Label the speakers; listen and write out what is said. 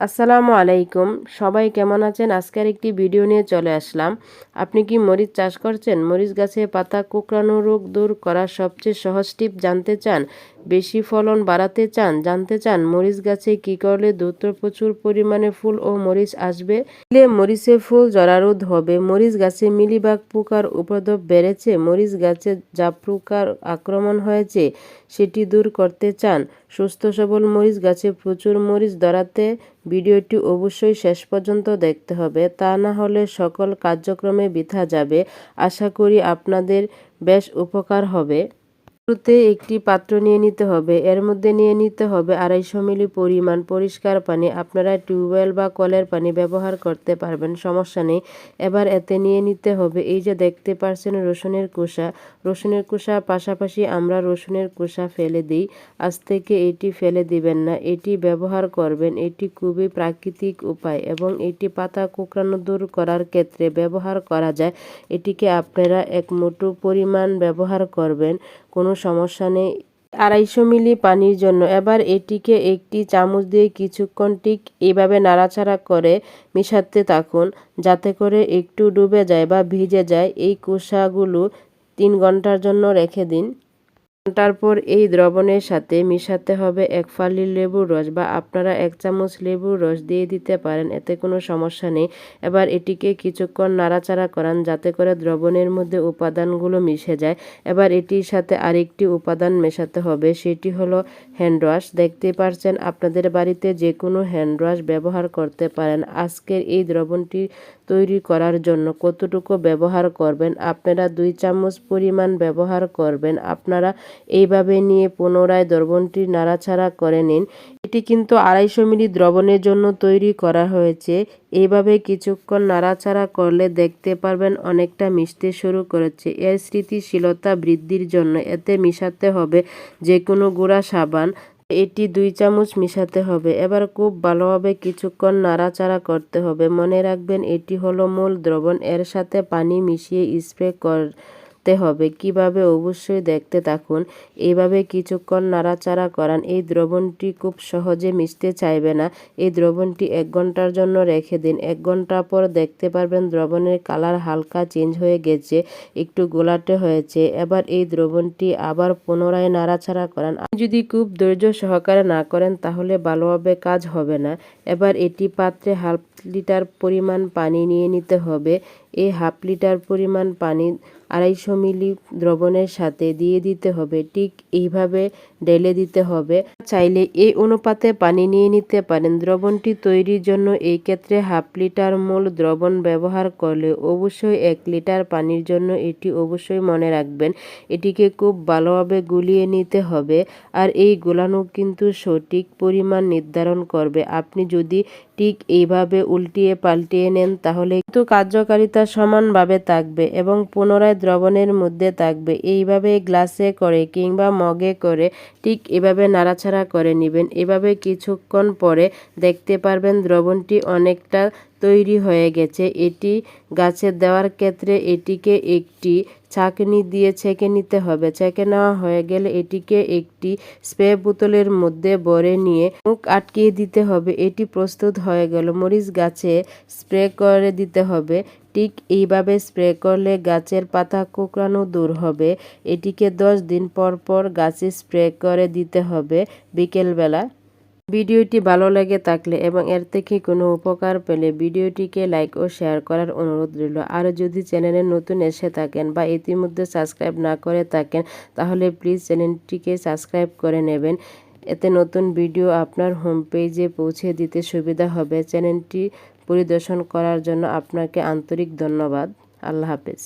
Speaker 1: আসসালামু আলাইকুম। সবাই কেমন আছেন? আজকের একটি ভিডিও নিয়ে চলে আসলাম। আপনি কি মরিচ চাষ করছেন? মরিচ গাছে পাতা কুকরানো রোগ দূর করার সবচেয়ে সহজ টিপ জানতে চান? বেশি ফলন বাড়াতে চান? জানতে চান মরিচ গাছে কি করলে দ্রুত প্রচুর পরিমাণে ফুল ও মরিচ আসবে? মরিচে ফুল জরারোধ হবে। মরিচ গাছে মিলিবাগ পোকার উপদ্রব বেড়েছে। মরিচ গাছে যা পোকার আক্রমণ হয়েছে, সেটি দূর করতে চান। সুস্থ সবল মরিচ গাছে প্রচুর মরিচ ধরাতে ভিডিওটি অবশ্যই শেষ পর্যন্ত দেখতে হবে। তা না হলে সকল কার্যক্রমে বৃথা যাবে। আশা করি আপনাদের বেশ উপকার হবে। শুরুতে একটি পাত্র নিয়ে নিতে হবে। এর মধ্যে নিয়ে নিতে হবে আড়াইশো মিলি পরিমাণ পরিষ্কার পানি। আপনারা টিউবওয়েল বা কলের পানি ব্যবহার করতে পারবেন, সমস্যা নেই। এবার এতে নিয়ে নিতে হবে এই যে দেখতে পারছেন রসুনের কোষা রসুনের কোষা পাশাপাশি আমরা রসুনের কোষা ফেলে দিই। আজ থেকে এটি ফেলে দিবেন না। এটি ব্যবহার করবেন, এটি খুবই প্রাকৃতিক উপায় এবং এটি পাতা কোঁকড়ানো দূর করার ক্ষেত্রে ব্যবহার করা যায়। এটিকে আপনারা এক মুঠো পরিমাণ ব্যবহার করবেন। কোনো সমস্যা নেই। আড়াইশো মিলি পানির জন্য। এবার এটিকে একটি চামচ দিয়ে কিছুক্ষণ ঠিক এভাবে নাড়াচাড়া করে মিশাতে থাকুন, যাতে করে একটু ডুবে যায় বা ভিজে যায়। এই কুসাগুলো তিন ঘণ্টার জন্য রেখে দিন। তারপর এই দ্রবণের সাথে মিশাতে হবে এক ফালি লেবুর রস বা আপনারা এক চামচ লেবুর রস দিয়ে দিতে পারেন, এতে কোনো সমস্যা নেই। এবার এটিকে কিছুক্ষণ নাড়াচাড়া করান যাতে করে দ্রবণের মধ্যে উপাদানগুলো মিশে যায়। এবার এটির সাথে আরেকটি উপাদান মেশাতে হবে, সেটি হলো হ্যান্ড ওয়াশ। দেখতে পারছেন, আপনাদের বাড়িতে যে কোনো হ্যান্ড ওয়াশ ব্যবহার করতে পারেন। আজকের এই দ্রবণটি তৈরি করার জন্য কতটুকু ব্যবহার করবেন? আপনারা দুই চামচ পরিমাণ ব্যবহার করবেন। আপনারা এইভাবে নিয়ে পুনরায় দ্রবণটি নাড়াচাড়া করে নিন। এটি কিন্তু আড়াইশো মিলি দ্রবণের জন্য তৈরি করা হয়েছে। এইভাবে কিছুক্ষণ নাড়াচাড়া করলে দেখতে পারবেন অনেকটা মিশতে শুরু করেছে। এর স্মৃতিশীলতা বৃদ্ধির জন্য এতে মিশাতে হবে যে কোনো গুঁড়া সাবান। এটি দুই চামচ মিশাতে হবে। এবার খুব ভালোভাবে কিছুক্ষণ নাড়াচাড়া করতে হবে। মনে রাখবেন এটি হলো মূল দ্রবণ। এর সাথে পানি মিশিয়ে স্প্রে কর করতে হবে। কীভাবে অবশ্যই দেখতে থাকুন। এইভাবে কিছুক্ষণ নাড়াচাড়া করান। এই দ্রবণটি খুব সহজে মিশতে চাইবে না। এই দ্রবণটি এক ঘণ্টার জন্য রেখে দিন। এক ঘণ্টা পর দেখতে পারবেন দ্রবণের কালার হালকা চেঞ্জ হয়ে গেছে, একটু গোলাটে হয়েছে। এবার এই দ্রবণটি আবার পুনরায় নাড়াচাড়া করান। যদি খুব ধৈর্য সহকারে না করেন, তাহলে ভালোভাবে কাজ হবে না। এবার এটি পাত্রে হাফ লিটার পরিমাণ পানি নিয়ে নিতে হবে। এই হাফ লিটার পরিমাণ পানি আড়াইশো মিলি দ্রবণের সাথে দিয়ে দিতে হবে। ঠিক এইভাবে ঢেলে দিতে হবে। চাইলে এই অনুপাতে পানি নিয়ে নিতে পারেন। দ্রবণটি তৈরির জন্য এই ক্ষেত্রে হাফ লিটার মূল দ্রবণ ব্যবহার করলে অবশ্যই এক লিটার পানির জন্য এটি অবশ্যই মনে রাখবেন। এটিকে খুব ভালোভাবে গুলিয়ে নিতে হবে। আর এই গোলানো কিন্তু সঠিক পরিমাণ নির্ধারণ করবে। আপনি যদি ঠিক এইভাবে উল্টিয়ে পাল্টিয়ে নেন, তাহলে কিন্তু কার্যকারিতা সমানভাবে থাকবে এবং পুনরায় দ্রবণের মধ্যে থাকবে। এইভাবে গ্লাসে করে কিংবা মগে করে ঠিক এভাবে নাড়াছাড়া করে নেবেন। এভাবে কিছুক্ষণ পরে দেখতে পারবেন দ্রবণটি অনেকটা তৈরি হয়ে গেছে। এটি গাছে দেওয়ার ক্ষেত্রে এটিকে একটি ছাঁকনি দিয়ে ছেঁকে নিতে হবে। ছেঁকে নেওয়া হয়ে গেলে এটিকে একটি স্প্রে বোতলের মধ্যে ভরে নিয়ে মুখ আটকিয়ে দিতে হবে। এটি প্রস্তুত হয়ে গেল। মরিচ গাছে স্প্রে করে দিতে হবে। ঠিক এইভাবে স্প্রে করলে গাছের পাতা কোঁকড়ানো দূর হবে। এটিকে দশ দিন পর পর গাছে স্প্রে করে দিতে হবে। বিকেলবেলা ভিডিওটি ভালো লেগে থাকলে এবং এর থেকে কোনো উপকার পেলে ভিডিওটিকে লাইক ও শেয়ার করার অনুরোধ রইল। আর যদি চ্যানেলে নতুন এসে থাকেন বা ইতিমধ্যে সাবস্ক্রাইব না করে থাকেন, তাহলে প্লিজ চ্যানেলটিকে সাবস্ক্রাইব করে নেবেন। এতে নতুন ভিডিও আপনার হোম পেজে পৌঁছে দিতে সুবিধা হবে। চ্যানেলটি পরিদর্শন করার জন্য আপনাকে আন্তরিক ধন্যবাদ। আল্লাহ হাফেজ।